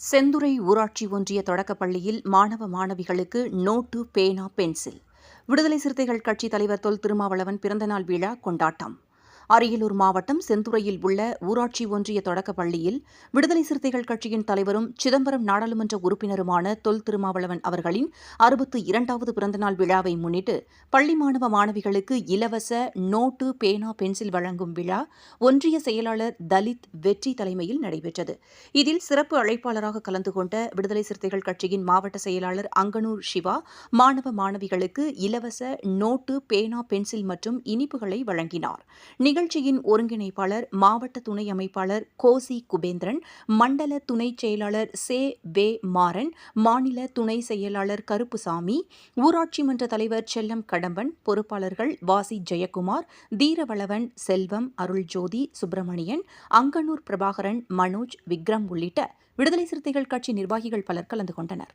செந்துறை ஊராட்சி ஒன்றிய தொடக்கப் பள்ளியில் மாணவ மாணவிகளுக்கு நோட்டு பேனா பென்சில். விடுதலை சிறுத்தைகள் கட்சித் தலைவர் தொல் திருமாவளவன் பிறந்தநாள் விழா கொண்டாட்டம். அரியலூர் மாவட்டம் செந்துறையில் உள்ள ஊராட்சி ஒன்றிய தொடக்கப் பள்ளியில் விடுதலை சிறுத்தைகள் கட்சியின் தலைவரும் சிதம்பரம் நாடாளுமன்ற உறுப்பினருமான தொல் திருமாவளவன் அவர்களின் அறுபத்து இரண்டாவது பிறந்தநாள் விழாவை முன்னிட்டு பள்ளி மாணவ மாணவிகளுக்கு இலவச நோட்டு பேனா பென்சில் வழங்கும் விழா ஒன்றிய செயலாளர் தலித் வெற்றி தலைமையில் நடைபெற்றது. இதில் சிறப்பு அழைப்பாளராக கலந்து கொண்ட விடுதலை சிறுத்தைகள் கட்சியின் மாவட்ட செயலாளர் அங்கனூர் சிவா மாணவ மாணவிகளுக்கு இலவச நோட்டு பேனா பென்சில் மற்றும் இனிப்புகளை வழங்கினார். நிகழ்ச்சியின் ஒருங்கிணைப்பாளர் மாவட்ட துணை அமைப்பாளர் கோசி குபேந்திரன் மண்டல துணைச் செயலாளர் சே வே மாறன் மாநில துணை செயலாளர் கருப்புசாமி ஊராட்சி மன்ற தலைவர் செல்லம் கடம்பன் பொறுப்பாளர்கள் வாசி ஜெயக்குமார் தீரவளவன் செல்வம் அருள்ஜோதி சுப்பிரமணியன் அங்கனூர் பிரபாகரன் மனோஜ் விக்ரம் உள்ளிட்ட விடுதலை சிறுத்தைகள் கட்சி நிர்வாகிகள் பலர் கலந்து கொண்டனர்.